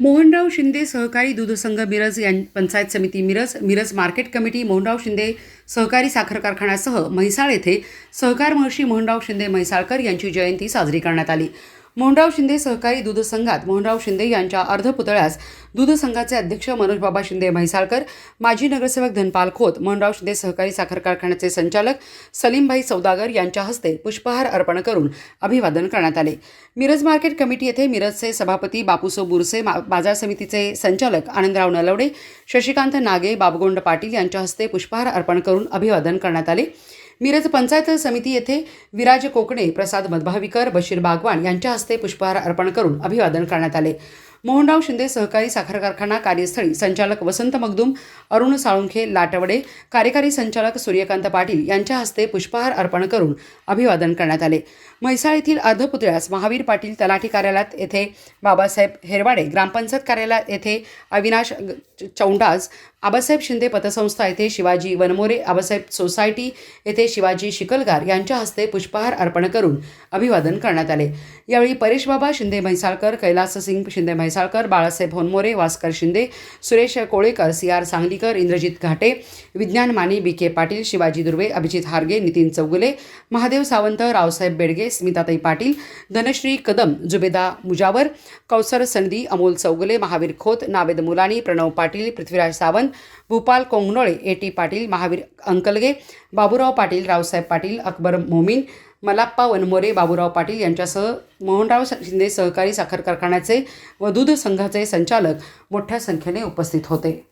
मोहनराव शिंदे सहकारी दूध संघ मिरज यां पंचायत समिती मिरज मिरज मार्केट कमिटी मोहनराव शिंदे सहकारी साखर कारखान्यासह म्हैसाळ येथे सहकार महर्षी मोहनराव शिंदे म्हैसाळकर यांची जयंती साजरी करण्यात आली. मोहनराव शिंदे सहकारी दूध संघात मोहनराव शिंदे यांच्या अर्धपुतळ्यास दूध संघाचे अध्यक्ष मनोजबाबा शिंदे म्हैसाळकर माजी नगरसेवक धनपाल खोत मोहनराव शिंदे सहकारी साखर कारखान्याचे संचालक सलीमभाई सौदागर यांच्या हस्ते पुष्पहार अर्पण करून अभिवादन करण्यात आले. मिरज मार्केट कमिटी येथे मिरजचे सभापती बापूसो बुरसे मा- बाजार समितीचे संचालक आनंदराव नलवडे शशिकांत नागे बाबगोंड पाटील यांच्या हस्ते पुष्पहार अर्पण करून अभिवादन करण्यात आले. मिरज पंचायत समिती येथे विराज कोकणे प्रसाद मधभाविकर बशीर बागवान यांच्या हस्ते पुष्पहार अर्पण करून अभिवादन करण्यात आले. मोहनराव शिंदे सहकारी साखर कारखाना कार्यस्थळी संचालक वसंत मगदूम अरुण साळुंखे लाटवडे कार्यकारी संचालक सूर्यकांत पाटील यांच्या हस्ते पुष्पहार अर्पण करून अभिवादन करण्यात आले. म्हैसाळ येथील अर्धपुतळ्यास महावीर पाटील तलाठी कार्यालयात येथे बाबासाहेब हेरवाडे ग्रामपंचायत कार्यालयात येथे अविनाश ग- चौंडाज आबासाहेब शिंदे पतसंस्था येथे शिवाजी वनमोरे आबासाहेब सोसायटी येथे शिवाजी शिकलगार यांच्या हस्ते पुष्पहार अर्पण करून अभिवादन करण्यात आले. यावेळी Pareshbaba Shinde Mhaisalkar Kailassingh Shinde Mhaisalkar Balasaheb Honmore Waskar Shinde Suresh Kolekar C R Sanglikar Indrajit Ghate Vigyan Mane B K Patil Shivaji Durve Abhijit Harge Nitin Chougule Mahadev Sawant Raosaheb Bedge स्मिताताई Patil Dhanashree Kadam Zubeda Mujawar Kausar Sandi Amol Chougule Mahavir Khot Naved Mulani Pranav Patil Prithviraj Sawant Bhupal Kongnole A T Patil Mahavir Ankalge Baburao Patil Raosaheb Patil Akbar Momin Malappa Vanmore Baburao Patil यांच्यासह मोहनराव शिंदे सहकारी साखर कारखान्याचे व दूध संघाचे संचालक मोठ्या संख्येने उपस्थित होते.